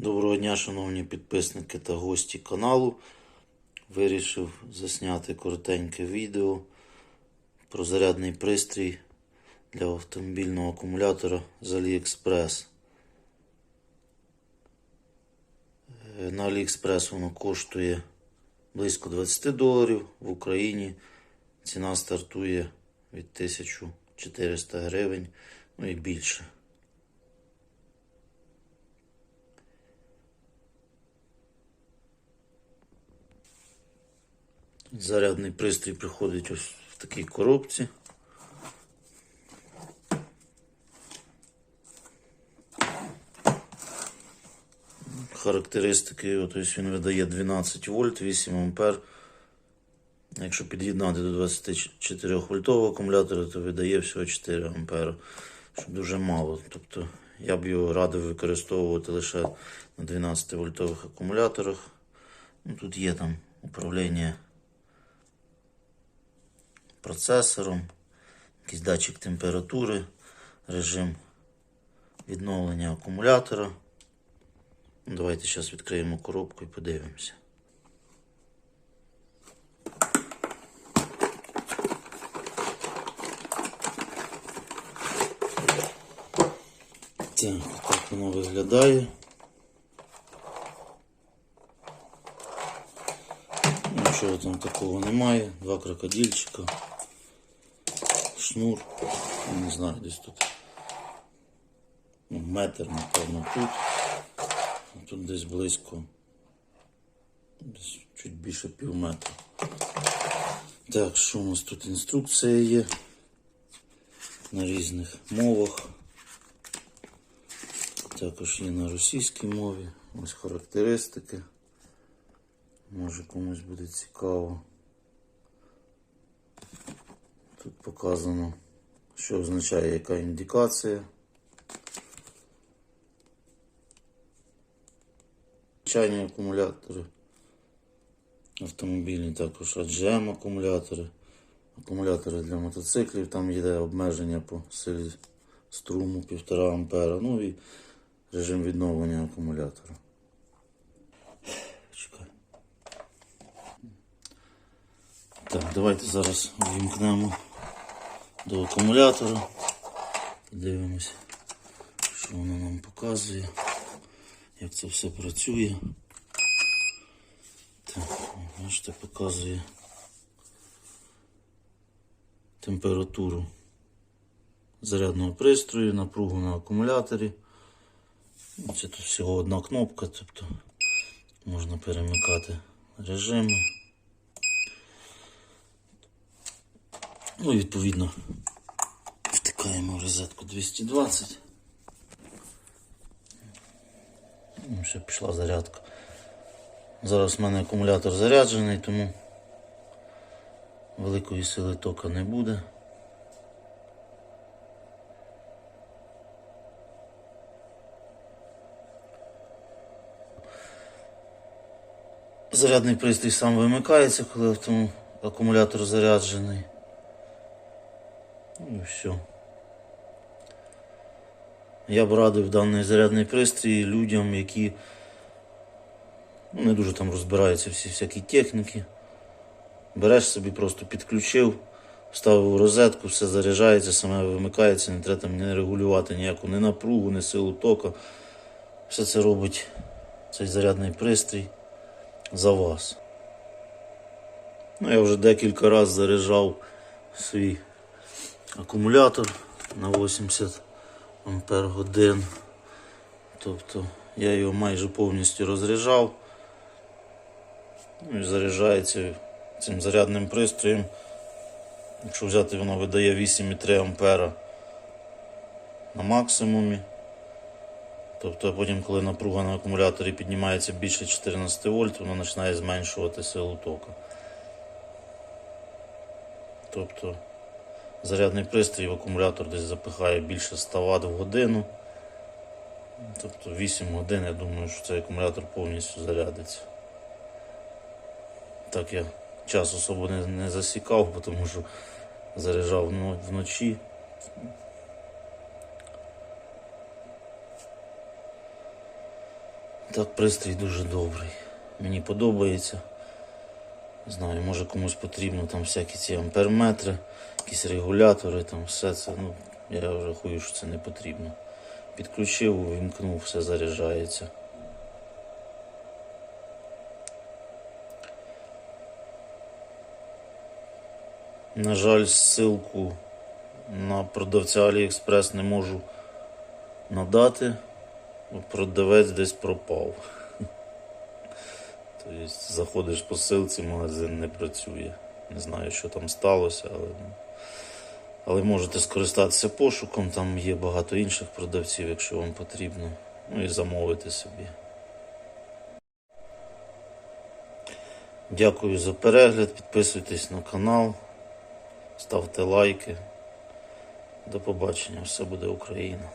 Доброго дня, шановні підписники та гості каналу. Вирішив засняти коротеньке відео про зарядний пристрій для автомобільного акумулятора з AliExpress. Е, На AliExpress воно коштує близько 20 доларів. В Україні ціна стартує від 1400 гривень, ну і більше. Зарядний пристрій приходить ось в такій коробці. Характеристики, ось він видає 12 вольт, 8 ампер. Якщо під'єднати до 24 вольтового акумулятора, то видає всього 4 ампера, що дуже мало. Тобто я б його радив використовувати лише на 12 вольтових акумуляторах. Ну, тут є там управління процесором, якийсь датчик температури, режим відновлення акумулятора. Ну, Давайте зараз відкриємо коробку і подивимося. Так, так воно виглядає. Нічого там такого немає. Два крокодильчика. Шнур. Не знаю, десь тут. Ну, метр, напевно, тут. Тут десь близько. Десь чуть більше пів метра. Так, що у нас тут інструкція є на різних мовах. Також є на російській мові. Ось характеристики. Може комусь буде цікаво. Тут показано, що означає яка індикація. Звичайні акумулятори. Автомобільні також AGM акумулятори. Акумулятори для мотоциклів, там є обмеження по силі струму 1,5 ампера. Ну і режим відновлення акумулятора. Чекай. Так, давайте зараз увімкнемо до акумулятора. Подивимося, що воно нам показує, як це все працює. Так, бачите, показує температуру зарядного пристрою, напругу на акумуляторі. Це тут всього одна кнопка, тобто можна перемикати режими. Ну і відповідно втикаємо в розетку 220. Ну, ще пішла зарядка. Зараз в мене акумулятор заряджений, тому великої сили тока не буде. Зарядний пристрій сам вимикається, коли акумулятор заряджений. Все. Я б радив даний зарядний пристрій людям, які ну, не дуже там розбираються всі всякі техніки. Береш собі, просто підключив, вставив розетку, все заряджається, саме вимикається, не треба там не регулювати ніяку ні напругу, ні силу тока. Все це робить цей зарядний пристрій за вас. Ну, я вже декілька разів заряджав свій акумулятор на 80 ампер годин. Тобто я його майже повністю розряджав. Ну і заряджається цим зарядним пристроєм. Якщо взяти, воно видає 8,3 ампера на максимумі. Тобто потім, коли напруга на акумуляторі піднімається більше 14 вольт, воно починає зменшувати силу току. Тобто зарядний пристрій в акумулятор десь запихає більше 100 Вт в годину. Тобто 8 годин, я думаю, що цей акумулятор повністю зарядиться. Так я час особо не, не засікав, тому що заряджав вночі. Так, пристрій дуже добрий. Мені подобається. Знаю, може комусь потрібно там всякі ці амперметри, якісь регулятори, там все це. Ну, я рахую, що це не потрібно. Підключив, увімкнув, все заряджається. На жаль, ссылку на продавця AliExpress не можу надати. Продавець десь пропав. Тобто заходиш по ссылці, магазин не працює. Не знаю, що там сталося, але, ну, але можете скористатися пошуком, там є багато інших продавців, якщо вам потрібно. Ну і замовити собі. Дякую за перегляд, підписуйтесь на канал, ставте лайки. До побачення, все буде Україна.